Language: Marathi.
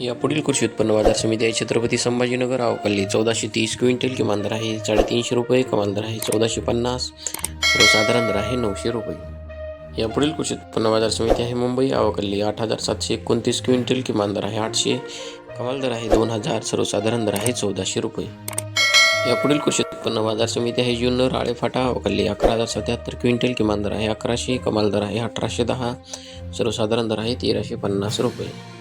या पुढील कृषी उत्पन्न बाजार समिती आहे. छत्रपती संभाजीनगर अवकल्ली चौदाशे तीस क्विंटल किमान दर आहे साडेतीनशे रुपये कमाल दर आहे चौदाशे पन्नास सर्वसाधारण दर आहे नऊशे रुपये. या पुढील कृषी उत्पन्न बाजार समिती आहे मुंबई अवकल्ली आठ हजार सातशे एकोणतीस क्विंटल किमान दर आहे आठशे कमाल दर आहे दोन हजार सर्वसाधारण दर आहे चौदाशे रुपये. या पुढील कृषी उत्पन्न बाजार समिती आहे जुन्नर आळेफाटा अवकल्ली अकरा हजार सत्याहत्तर क्विंटल किमान दर आहे अकराशे कमाल दर आहे अठराशे दहा सर्वसाधारण दर आहे तेराशे पन्नास रुपये.